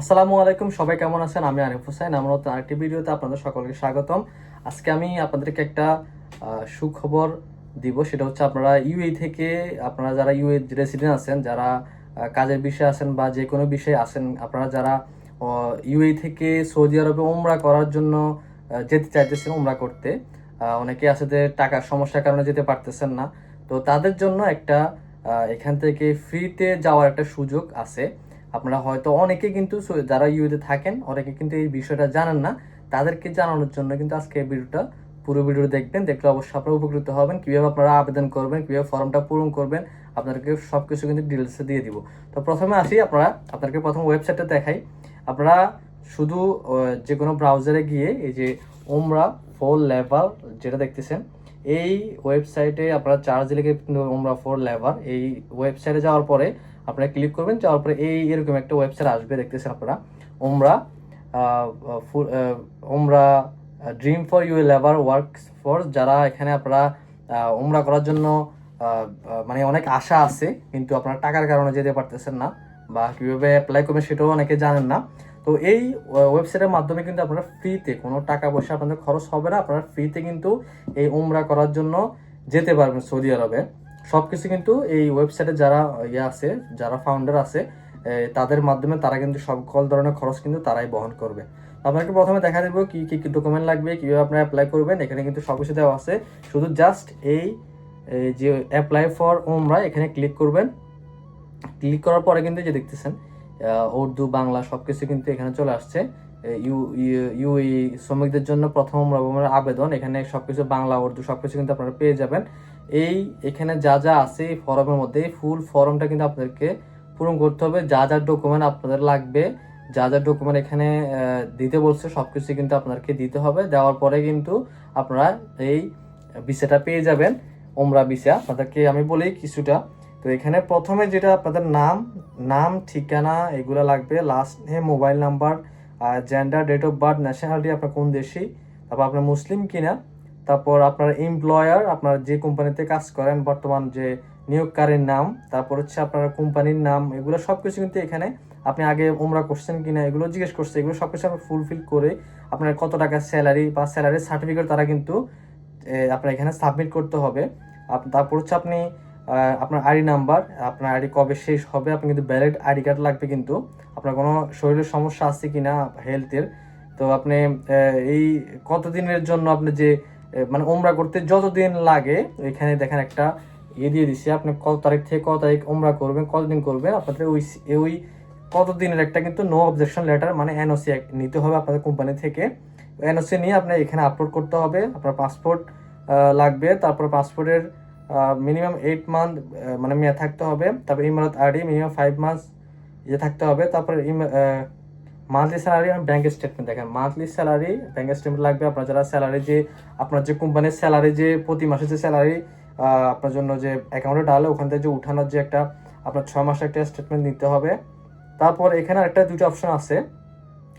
আসসালামু আলাইকুম, সবাই কেমন আছেন? আমি আরিফ হোসেন আমার নতুন আরেকটি ভিডিওতে আপনাদের সকলকে স্বাগতম। আজকে আমি আপনাদেরকে একটা সুখবর দিব, সেটা হচ্ছে আপনারা ইউএই থেকে, আপনারা যারা ইউএ রেসিডেন্ট আছেন, যারা কাজের বিষয়ে আছেন বা যে কোনো বিষয়ে আছেন, আপনারা যারা ইউএই থেকে সৌদি আরবে ওমরা করার জন্য যেতে চাইতেছেন ওমরা করতে অনেকে আছে যে টাকার সমস্যার কারণে যেতে পারতেছেন না। তো তাদের জন্য একটা এখান থেকে ফ্রিতে যাওয়ার একটা সুযোগ আছে। আপনারা হয়তো অনেকে কিন্তু যারা ইউতে থাকেন, অনেকে কিন্তু এই বিষয়টা জানেন না। তাদেরকে জানানোর জন্য কিন্তু আজকে এই ভিডিওটা, পুরো ভিডিও দেখবেন। দেখলে অবশ্যই আপনারা উপকৃত হবেন, কীভাবে আপনারা আবেদন করবেন, কীভাবে ফর্মটা পূরণ করবেন, আপনাদেরকে সব কিছু কিন্তু ডিটেলসে দিয়ে দিব। তো প্রথমে আসি, আপনারা, আপনাদেরকে প্রথম ওয়েবসাইটটা দেখাই। আপনারা শুধু যে কোনো ব্রাউজারে গিয়ে এই যে ওমরা ফোর লেভার যেটা দেখতেছেন, এই ওয়েবসাইটে আপনারা চার্জ লিখে ওমরা ফোর লেভার এই ওয়েবসাইটে যাওয়ার পরে আপনারা ক্লিক করবেন, যাওয়ার পরে এই এরকম একটা ওয়েবসাইট আসবে, দেখতেছেন আপনারা। ওমরা ওমরা dream for you labour work for যারা এখানে আপনারা ওমরা করার জন্য মানে অনেক আশা আছে, কিন্তু আপনারা টাকার কারণে যেতে পারতেছেন না বা কীভাবে অ্যাপ্লাই করবেন সেটাও অনেকে জানেন না। তো এই ওয়েবসাইটের মাধ্যমে কিন্তু আপনারা ফ্রিতে কোনো টাকা পয়সা আপনাদের খরচ হবে না, আপনারা ফ্রিতে কিন্তু এই উমরা করার জন্য যেতে পারবেন সৌদি আরবে। সবকিছু কিন্তু এই ওয়েবসাইটে যারা ইয়ে আছে, যারা ফাউন্ডার আছে তাদের মাধ্যমে তারা কিন্তু সকল ধরনের খরচ কিন্তু তারাই বহন করবে। আপনাকে প্রথমে দেখা দেবো কি কি কি ডকুমেন্ট লাগবে, কীভাবে আপনারা অ্যাপ্লাই করবেন, এখানে কিন্তু সব কিছু দেওয়া আছে। শুধু জাস্ট এই যে অ্যাপ্লাই ফর ওমরা এখানে ক্লিক করবেন। ক্লিক করার পরে কিন্তু যে দেখতেছেন উর্দু, বাংলা সবকিছু কিন্তু এখানে চলে আসছে। ইউ ইউই শ্রমিকদের জন্য প্রথম আবেদন, এখানে সবকিছু বাংলা, উর্দু সবকিছু কিন্তু আপনারা পেয়ে যাবেন। এই এখানে যা যা আছে এই ফর্মের মধ্যে, এই ফুল ফর্মটা কিন্তু আপনাদেরকে পূরণ করতে হবে। যা যা ডকুমেন্ট আপনাদের লাগবে, যা যা ডকুমেন্ট এখানে দিতে বলছে, সবকিছু কিন্তু আপনাদেরকে দিতে হবে। দেওয়ার পরে কিন্তু আপনারা এই ভিসাটা পেয়ে যাবেন, ওমরা ভিসা। আপনাদেরকে আমি বলি কিছুটা। তো এখানে প্রথমে যেটা আপনাদের নাম নাম, ঠিকানা এগুলো লাগবে। Last name mobile number gender date of birth nationality আপনার কোন দেশি, তারপর আপনার মুসলিম কিনা তারপর আপনার এমপ্লয়ার আপনার যে কোম্পানিতে কাজ করেন, বর্তমান যে নিয়োগকারীর নাম, তারপর হচ্ছে আপনার কোম্পানির নাম, এগুলো সব কিছু কিন্তু এখানে আপনি আগে ওমরা করছেন কিনা, এগুলো জিজ্ঞেস করছে, এগুলো সব কিছু আপনি ফুলফিল করে আপনার কত টাকা স্যালারি বা স্যালারি সার্টিফিকেট তারা কিন্তু আপনার এখানে সাবমিট করতে হবে। তারপর হচ্ছে আপনি আপনার আইডি নাম্বার আপনার আইডি কবে শেষ হবে আপনি কিন্তু ভ্যালিড আইডি কার্ড লাগবে কিন্তু। আপনার কোনো শরীরের সমস্যা আছে কি না হেলথের তো আপনি এই কতদিনের জন্য আপনি যে মানে ওমরা করতে যতদিন লাগে, এখানে দেখেন একটা ইয়ে দিয়ে দিছি, আপনি কত তারিখ থেকে কত তারিখ ওমরা করবেন, কতদিন করবেন, আপনাদের ওই ওই কতদিনের একটা কিন্তু নো অবজেকশন লেটার মানে এনওসি নিতে হবে আপনাদের কোম্পানি থেকে। এনওসি নিয়ে আপনার এখানে আপলোড করতে হবে, আপনার পাসপোর্ট লাগবে, তারপর পাসপোর্টের মিনিমাম এইট মান্থ মানে মেয়াদ থাকতে হবে, তারপর ইমারত আইডি মিনিমাম ফাইভ মান্থস ইয়ে থাকতে হবে, তারপর মান্থলি স্যালারি আর ব্যাংক স্টেটমেন্ট দেখেন। মান্থলি স্যালারি ব্যাংক স্টেটমেন্ট লাগবে আপনার যারা স্যালারি যে, আপনার যে কোম্পানির স্যালারি যে, প্রতি মাসে যে স্যালারি আপনার জন্য যে অ্যাকাউন্টে ডালে ওখান থেকে যে উঠানোর যে একটা, আপনার ছয় মাসের একটা স্টেটমেন্ট নিতে হবে। তারপর এখানে একটা দুটো অপশন আছে।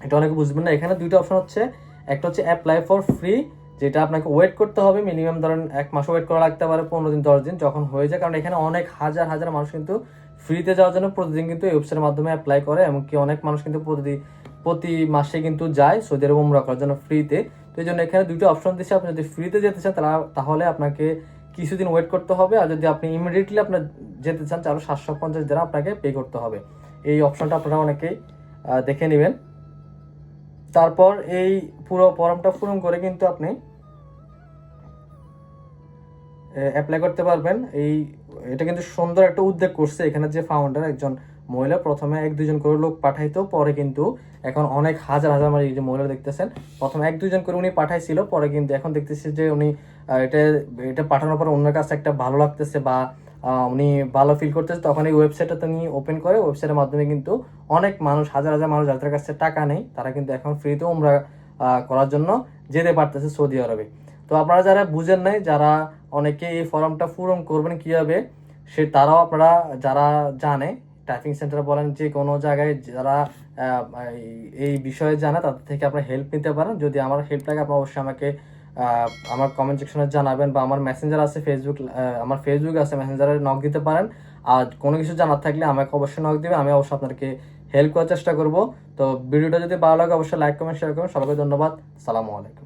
এটা অনেকে বুঝবেন না। এখানে দুইটা অপশন হচ্ছে, একটা হচ্ছে অ্যাপ্লাই ফর ফ্রি যেটা আপনাকে ওয়েট করতে হবে মিনিমাম ধরেন এক মাস ওয়েট করা লাগতে পারে, পনেরো দিন, দশ দিন যখন হয়ে যায়। কারণ এখানে অনেক হাজার হাজার মানুষ কিন্তু ফ্রিতে যাওয়ার জন্য প্রতিদিন কিন্তু এই ওয়েবসাইটের মাধ্যমে অ্যাপ্লাই করে, এমনকি অনেক মানুষ কিন্তু প্রতিদিন প্রতি মাসে কিন্তু যায় সৌদি আরব উমরা করার জন্য ফ্রিতে তো এই জন্য এখানে দুটো অপশন দিচ্ছে আপনি যদি ফ্রিতে যেতে চান তারা তাহলে আপনাকে কিছুদিন ওয়েট করতে হবে। আর যদি আপনি ইমিডিয়েটলি আপনার যেতে চান, তাহলে সাতশো পঞ্চাশ দিন আপনাকে পে করতে হবে। এই অপশনটা আপনারা অনেকেই দেখে নেবেন। তারপর এই পুরো ফর্মটা পূরণ করে কিন্তু আপনি অ্যাপ্লাই করতে পারবেন। এই, এটা কিন্তু সুন্দর একটা উদ্যোগ করছে এখানে যে ফাউন্ডার একজন মহিলা। প্রথমে এক দুজন করে লোক পাঠাইতো, পরে কিন্তু এখন অনেক হাজার হাজার মানে যে মহিলা দেখতেছেন, প্রথমে এক দুজন করে উনি পাঠাইছিল, পরে কিন্তু এখন দেখতেছি যে উনি এটা এটা পাঠানোর পর অন্যের কাছে একটা ভালো লাগতেছে বা উনি ভালো ফিল করতেছে, তখন এই ওয়েবসাইটটা তিনি ওপেন করে ওয়েবসাইটের মাধ্যমে কিন্তু অনেক মানুষ, হাজার হাজার মানুষ যাদের কাছে টাকা নেই, তারা কিন্তু এখন ফ্রিতে উমরা করার জন্য যেতে পারতেছে সৌদি আরবে। তো আপনারা যারা বুঝেন নাই, যারা অনেকে এই ফর্মটা পূরণ করবেন কীভাবে, সে তারাও আপনারা যারা জানে টাইপিং সেন্টার বলেন, যে কোনো জায়গায় যারা এই- বিষয়ে জানে, তাদের থেকে আপনারা হেল্প নিতে পারেন। যদি আমার হেল্প লাগে, আপনারা অবশ্যই আমাকে আমার কমেন্ট সেকশনে জানাবেন বা আমার মেসেঞ্জার আছে ফেসবুক আমার ফেসবুক আছে মেসেঞ্জারে নক দিতে পারেন। আর কোনো কিছু জানার থাকলে আমাকে অবশ্যই নক দিবে আমি অবশ্যই আপনাদেরকে হেল্প করার চেষ্টা করব। তো ভিডিওটা যদি ভালো লাগে, অবশ্যই লাইক কমেন্ট শেয়ার করুন। সবাইকে ধন্যবাদ। সালামু আলাইকুম।